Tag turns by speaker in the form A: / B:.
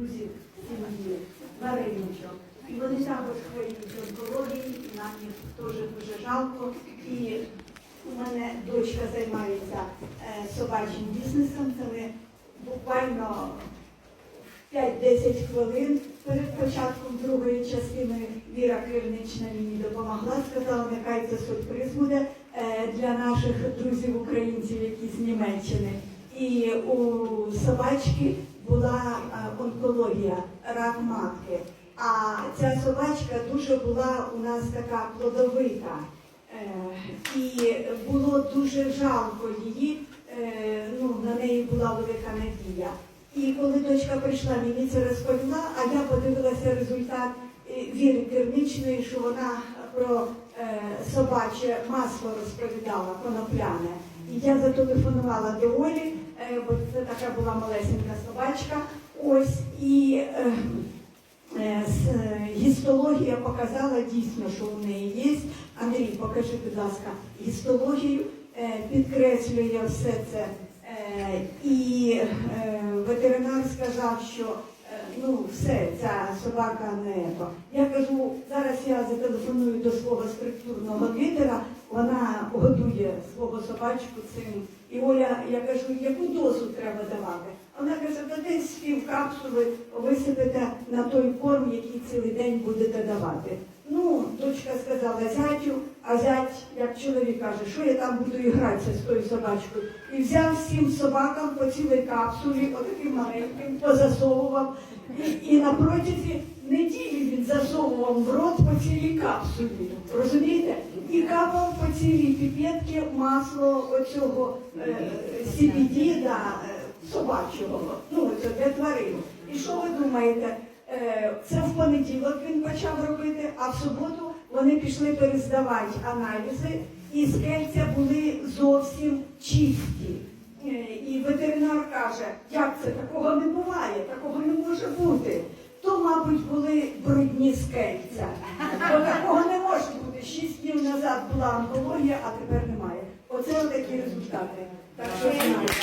A: друзів сім'ї, твариночок. І вони також хворіють онкологією, і нам їх теж дуже жалко. І у мене дочка займається е, собачим бізнесом. Це ми буквально 5-10 хвилин перед початком другої частини Віра Кривнична мені допомогла, сказала, нехай це сюрприз буде е, для наших друзів українців, які з Німеччини. І у собачки була е, онкологія, рак матки. А ця собачка дуже була у нас така плодовита. Е, І було дуже жалко її, е, ну, на неї була велика надія. І коли дочка прийшла, мені це розповіла, а я подивилася результат Віри Керничної, що вона про собаче масло розповідала, конопляне. Я зателефонувала до Олі, е, бо це така була малесенька собачка. Ось і е, е, е, гістологія показала дійсно, що у неї є. Андрій, покажи, будь ласка, гістологію е, підкреслює все це. Е, І е, ветеринар сказав, що е, ну все, ця собака не. Я кажу, зараз я зателефоную до свого структурного лідера, вона годує свого собачку цим. І Оля, я кажу, яку дозу треба давати? Вона каже, та десь пів капсули висипете на той корм, який цілий день будете давати. Ну, дочка сказала зятю, а зять, як чоловік каже, що я там буду ігратися з тою собачкою. І взяв всім собакам по цілій капсулі, отаким маленьким, позасовував. І, і на протязі неділі він засовував в рот по цілій капсулі. Розумієте? Капав по цілій піпетці масло оцього е, CBD, да, е, собачого, ну це для тварин. І що ви думаєте? Е, Це в понеділок він почав робити, а в суботу вони пішли перездавати аналізи, і скельця були зовсім чисті. Е, І ветеринар каже, як це такого не буває, такого не може бути. То, мабуть, були брудні скельця. Бо такого не може бути. Шість днів назад була онкологія, а тепер немає. Оце отакі результати. Так що знаєте.